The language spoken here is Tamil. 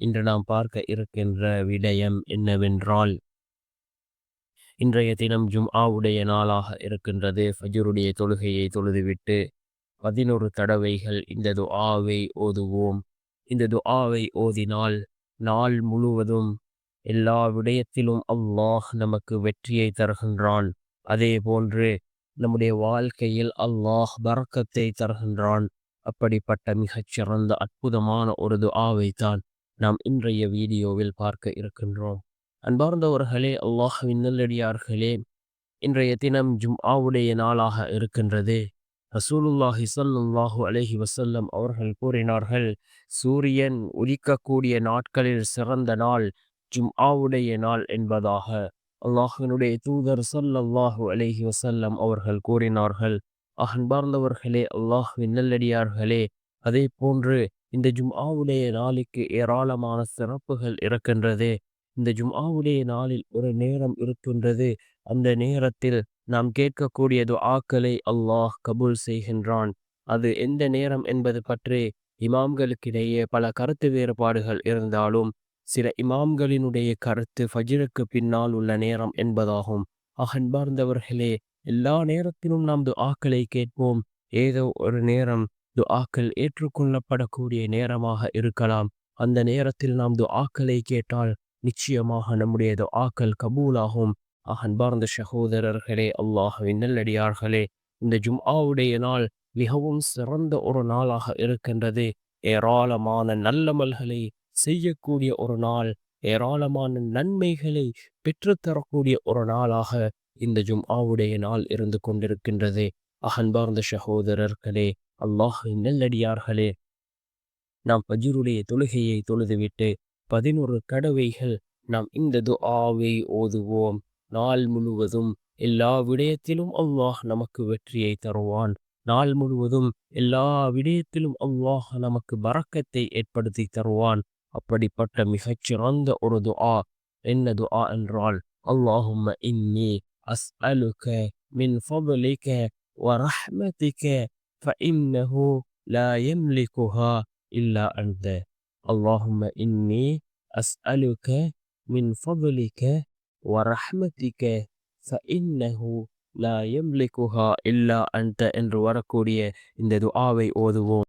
இன்று நாம் பார்க்க இருக்கின்ற விடயம் என்னவென்றால் இன்றைய தினம் ஜும் ஆவுடைய நாளாக இருக்கின்றது. ஃபஜருடைய தொழுகையை தொழுதுவிட்டு பதினொரு தடவைகள் இந்த துஆவை ஓதுவோம். இந்த துஆவை ஓதினால் நாள் முழுவதும் எல்லா விடயத்திலும் அல்லாஹ் நமக்கு வெற்றியை தருகின்றான். அதே போன்று நம்முடைய வாழ்க்கையில் அல்லாஹ் பறக்கத்தை தருகின்றான். அப்படிப்பட்ட மிகச்சிறந்த அற்புதமான ஒரு துஆவை தான் நாம் இன்றைய வீடியோவில் பார்க்க இருக்கின்றோம். அன்பார்ந்தவர்களே அல்லாஹ்வின் நல்லடியார்களே இன்றைய தினம் ஜும் ஆவுடைய நாளாக இருக்கின்றது. ரசூலுல்லாஹி சல்லுல்லாஹு அலைஹி வசல்லம் அவர்கள் கூறினார்கள் சூரியன் உதிக்கக்கூடிய நாட்களில் சிறந்த நாள் ஜும் ஆவுடைய நாள் என்பதாக. அல்லாஹினுடைய தூதர் சல்லல்லாஹு அலஹி வசல்லம் அவர்கள் கூறினார்கள். அன்பார்ந்தவர்களே அல்லாஹ்வின் நல்லடியார்களே அதே போன்று இந்த ஜும்ஆவுடைய நாளுக்கு ஏராளமான சிறப்புகள் இருக்கின்றது. இந்த ஜும்ஆவுடைய நாளில் ஒரு நேரம் இருக்கின்றது. அந்த நேரத்தில் நாம் கேட்கக்கூடிய துஆக்களை அல்லாஹ் கபூல் செய்கின்றான். அது எந்த நேரம் என்பது பற்றி இமாம்களுக்கிடையே பல கருத்து வேறுபாடுகள் இருந்தாலும் சில இமாம்களினுடைய கருத்து ஃபஜிருக்கு பின்னால் உள்ள நேரம் என்பதாகும். அகன்பார்ந்தவர்களே எல்லா நேரத்திலும் நாம் துஆக்களை கேட்போம். ஏதோ ஒரு நேரம் துஆக்கள் ஏற்றுக்கொள்ளப்படக்கூடிய நேரமாக இருக்கலாம். அந்த நேரத்தில் நாம் துஆக்களை கேட்டால் நிச்சயமாக நம்முடைய துஆக்கள் கபூலாகும். அன்பார்ந்த சகோதரர்களே அல்லாஹ்வின் நல்லடியார்களே இந்த ஜும்ஆவுடைய நாள் மிகவும் சிறந்த ஒரு நாளாக இருக்கின்றது. ஏராளமான நல்லமல்களை செய்யக்கூடிய ஒரு நாள் ஏராளமான நன்மைகளை பெற்றுத்தரக்கூடிய ஒரு நாளாக இந்த ஜும்ஆவுடைய நாள் இருந்து கொண்டிருக்கின்றது. அகன்பார்ந்த சகோதரர்களே அல்லாஹின் நெல்லடியார்களே. நாம் பஜ்ருடைய தொழுகையை தொழுதுவிட்டு பதினோரு கடவைகள் நாம் இந்த துஆவை ஓதுவோம். நாள் முழுவதும் எல்லா விடயத்திலும் அல்லாஹ் நமக்கு வெற்றியை தருவான். நாள் முழுவதும் எல்லா விடயத்திலும் அல்லாஹ் நமக்கு பறக்கத்தை ஏற்படுத்தி தருவான். அப்படிப்பட்ட மிகச்சிறந்த ஒரு துஆ என்ன துஆ என்றால் அல்லாஹும்ம இன்னி அஸ்அலுக மின் ஃபضلك ورحمتك فإنه لا يملكها إلا أنت اللهم إني أسألك من فضلك ورحمتك فإنه لا يملكها إلا أنت என்று வரக்கூடிய இந்த துஆவை ஓதுவோம்